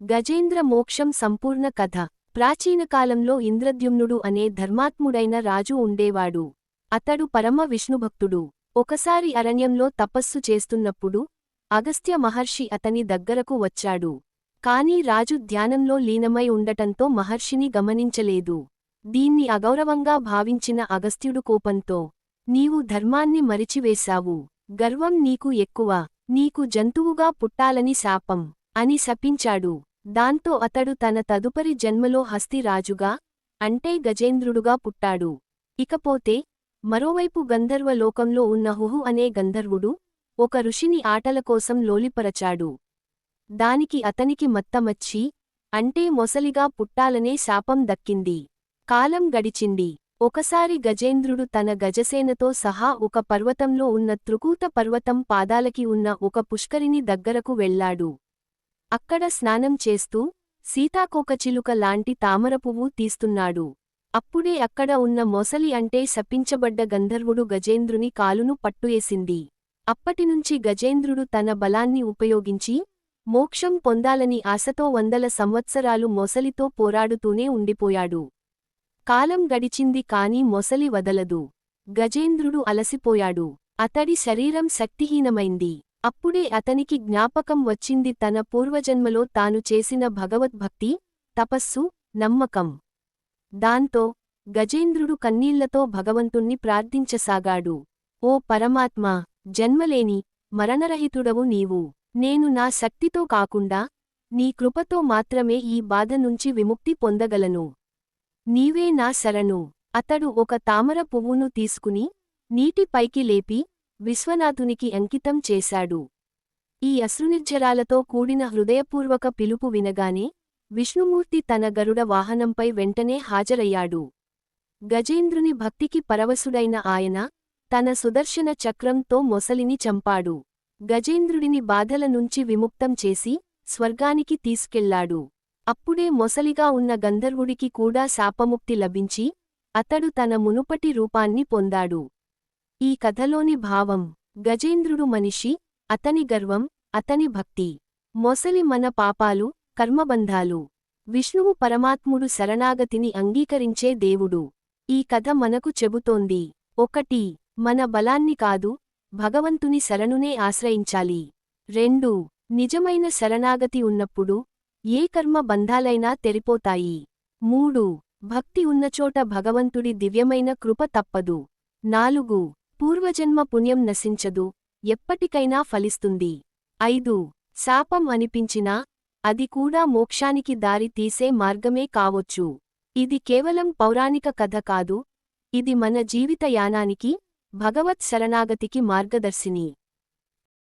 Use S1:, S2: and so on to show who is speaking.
S1: గజేంద్ర మోక్షం సంపూర్ణ కథ. ప్రాచీనకాలంలో ఇంద్రద్యుమ్నుడు అనే ధర్మాత్ముడైన రాజు ఉండేవాడు. అతడు పరమ విష్ణుభక్తుడు. ఒకసారి అరణ్యంలో తపస్సు చేస్తున్నప్పుడు అగస్త్య మహర్షి అతని దగ్గరకు వచ్చాడు. కాని రాజు ధ్యానంలో లీనమై ఉండటంతో మహర్షిని గమనించలేదు. దీన్ని అగౌరవంగా భావించిన అగస్త్యుడు కోపంతో నీవు ధర్మాన్ని మరిచివేశావు. గర్వం నీకు ఎక్కువ. నీకు జంతువుగా పుట్టాలని శాపం అని శపించాడు. దాంతో అతడు తన తదుపరి జన్మలో హస్తిరాజుగా అంటే గజేంద్రుడుగా పుట్టాడు. ఇకపోతే మరోవైపు గంధర్వ లోకంలో ఉన్న హుహు అనే గంధర్వుడు ఒక ఋషిని ఆటల కోసం లోలిపరచాడు. దానికి అతనికి మత్తమచ్చి అంటే మొసలిగా పుట్టాలనే శాపం దక్కింది. కాలం గడిచింది. ఒకసారి గజేంద్రుడు తన గజసేనతో సహా ఒక పర్వతంలో ఉన్న త్రుకూత పర్వతం పాదాలకి ఉన్న ఒక పుష్కరిని దగ్గరకు వెళ్ళాడు అక్కడ స్నానం చేస్తూ సీతాకోకచిలుక లాంటి తామరపువ్వు తీస్తున్నాడు. అప్పుడే అక్కడ ఉన్న మొసలి అంటే శపించబడ్డ గంధర్వుడు గజేంద్రుని కాలును పట్టుయేసింది. అప్పటినుంచి గజేంద్రుడు తన బలాన్ని ఉపయోగించి మోక్షం పొందాలని ఆశతో వందల సంవత్సరాలు మొసలితో పోరాడుతూనే ఉండిపోయాడు. కాలం గడిచింది కాని మొసలి వదలదు. గజేంద్రుడు అలసిపోయాడు. అతడి శరీరం శక్తిహీనమైంది. అప్పుడే అతనికి జ్ఞాపకం వచ్చింది తన పూర్వజన్మలో తాను చేసిన భగవద్భక్తి తపస్సు నమ్మకం. దాంతో గజేంద్రుడు కన్నీళ్ళతో భగవంతుణ్ణి ప్రార్థించసాగాడు. ఓ పరమాత్మా జన్మలేని మరణరహితుడవు నీవు. నేను నా శక్తితో కాకుండా నీ కృపతో మాత్రమే ఈ బాధ నుంచి విముక్తి పొందగలను. నీవే నా శరణు. అతడు ఒక తామర పువ్వును తీసుకుని నీటి పైకి లేపి విశ్వనాథునికి అంకితం చేశాడు. ఈ అశ్రునిర్జరాలతో కూడిన హృదయపూర్వక పిలుపు వినగానే విష్ణుమూర్తి తన గరుడ వాహనంపై వెంటనే హాజరయ్యాడు. గజేంద్రుని భక్తికి పరవశుడైన ఆయన తన సుదర్శన చక్రంతో మొసలిని చంపాడు. గజేంద్రుడిని బాధల నుంచి విముక్తం చేసి స్వర్గానికి తీసుకెళ్ళాడు. అప్పుడే మొసలిగా ఉన్న గంధర్వుడికి కూడా శాపముక్తి లభించి అతడు తన మునుపటి రూపాన్ని పొందాడు. ఈ కథలోని భావం గజేంద్రుడు మనిషి అతని గర్వం అతని భక్తి. మొసలి మన పాపాలు కర్మబంధాలు. విష్ణువు పరమాత్ముడు శరణాగతిని అంగీకరించే దేవుడు. ఈ కథ మనకు చెబుతోంది. ఒకటి మన బలాన్ని కాదు భగవంతుని శరణునే ఆశ్రయించాలి. రెండు నిజమైన శరణాగతి ఉన్నప్పుడు ఏ కర్మ బంధాలైనా తెరిపోతాయి. మూడు భక్తి ఉన్నచోట భగవంతుడి దివ్యమైన కృప తప్పదు. నాలుగు పూర్వజన్మ పుణ్యం నశించదు ఎప్పటికైనా ఫలిస్తుంది. ఐదు. శాపం అనిపించినా అది కూడా మోక్షానికి దారి తీసే మార్గమే కావొచ్చు. ఇది కేవలం పౌరాణిక కథ కాదు ఇది మన జీవిత యానానికి భగవత్ శరణాగతికి మార్గదర్శిని.